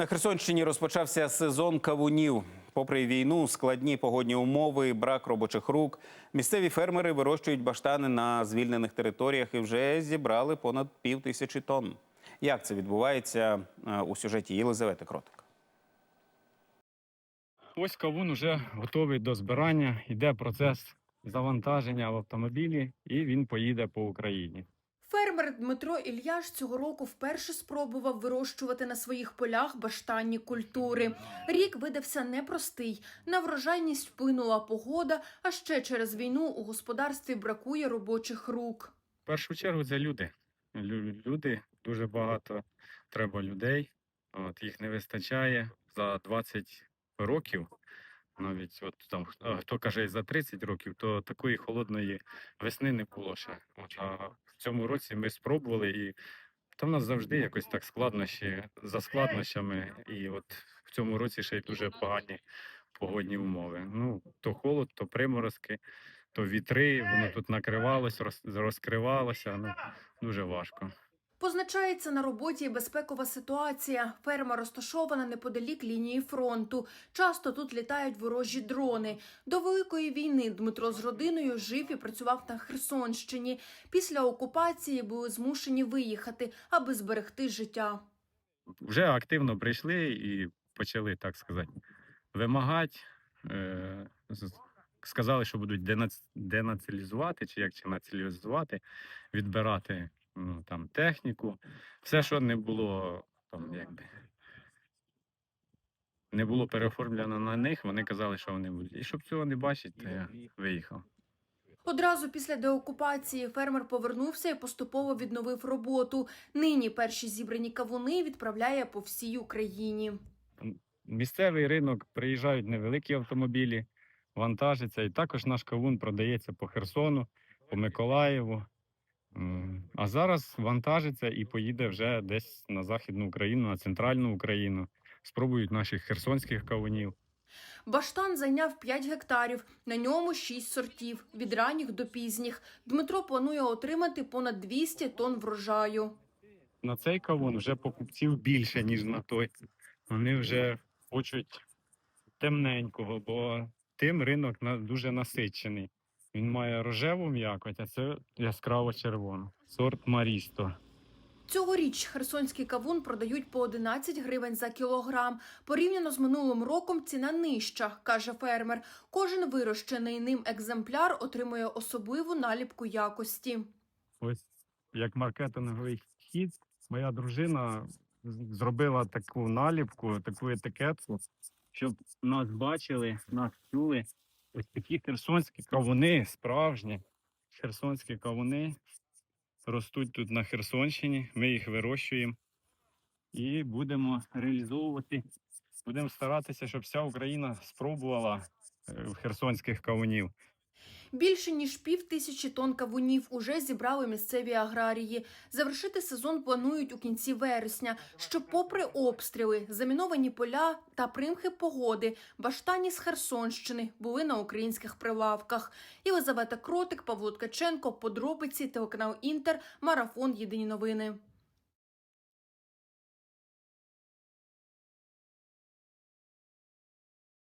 На Херсонщині розпочався сезон кавунів. Попри війну, складні погодні умови, брак робочих рук. Місцеві фермери вирощують баштани на звільнених територіях і вже зібрали понад пів тисячі тонн. Як це відбувається е, у сюжеті Єлизавети Кротик? Ось кавун уже готовий до збирання. Йде процес завантаження в автомобілі, і він поїде по Україні. Фермер Дмитро Ільяш цього року вперше спробував вирощувати на своїх полях баштанні культури. Рік видався непростий. На врожайність вплинула погода, а ще через війну у господарстві бракує робочих рук. В першу чергу це люди. Лю- Люди дуже багато треба людей. От їх не вистачає за 20 років. Навіть от там хто каже і за 30 років, то такої холодної весни не було ще. От, а в цьому році ми спробували і. Та в нас завжди якось так складнощі за складнощами, і от в цьому році ще й дуже погані погодні умови. Ну, то холод, то приморозки, то вітри, воно тут накривалось, роз, розкривалося. Ну, дуже важко. Позначається на роботі безпекова ситуація. Ферма розташована неподалік лінії фронту. Часто тут літають ворожі дрони. До великої війни Дмитро з родиною жив і працював на Херсонщині. Після окупації були змушені виїхати, аби зберегти життя. Вже активно прийшли і почали, так сказати, вимагати. Е, сказали, що будуть денац- денацилізувати, чи як чи націоналізувати, відбирати ну, там, техніку. Все, що не було там, якби, не було переоформлено на них, вони казали, що вони будуть. І щоб цього не бачити, то я виїхав. Одразу після деокупації фермер повернувся і поступово відновив роботу. Нині перші зібрані кавуни відправляє по всій Україні. місцевий ринок приїжджають невеликі автомобілі, вантажаться, і також наш кавун продається по Херсону, по Миколаєву. А зараз вантажиться і поїде вже десь на Західну Україну, на центральну Україну. Спробують наших херсонських кавунів. Баштан зайняв 5 гектарів, на ньому 6 сортів, від ранніх до пізніх. Дмитро планує отримати понад 200 тонн врожаю. На цей кавун вже покупців більше, ніж на той. Вони вже хочуть темненького, бо тим ринок дуже насичений. Він має рожеву м'якоть, а це яскраво червоно. Сорт Марісто. Цьогоріч херсонський кавун продають по 11 гривень за кілограм. Порівняно з минулим роком ціна нижча, каже фермер. Кожен вирощений ним екземпляр отримує особливу наліпку якості. Ось як маркетинговий хід, моя дружина зробила таку наліпку, таку етикетку, щоб нас бачили, нас чули. Такі херсонські кавуни, справжні херсонські кавуни ростуть тут на Херсонщині. Ми їх вирощуємо і будемо реалізовувати. Будемо старатися, щоб вся Україна спробувала е, херсонських кавунів. Більше ніж пів тисячі тонн кавунів уже зібрали місцеві аграрії. Завершити сезон планують у кінці вересня, щоб, попри обстріли, заміновані поля та примхи погоди, баштані з Херсонщини були на українських прилавках. Єлизавета Кротик, Павло Ткаченко, подробиці, телеканал Інтер, марафон Єдині новини.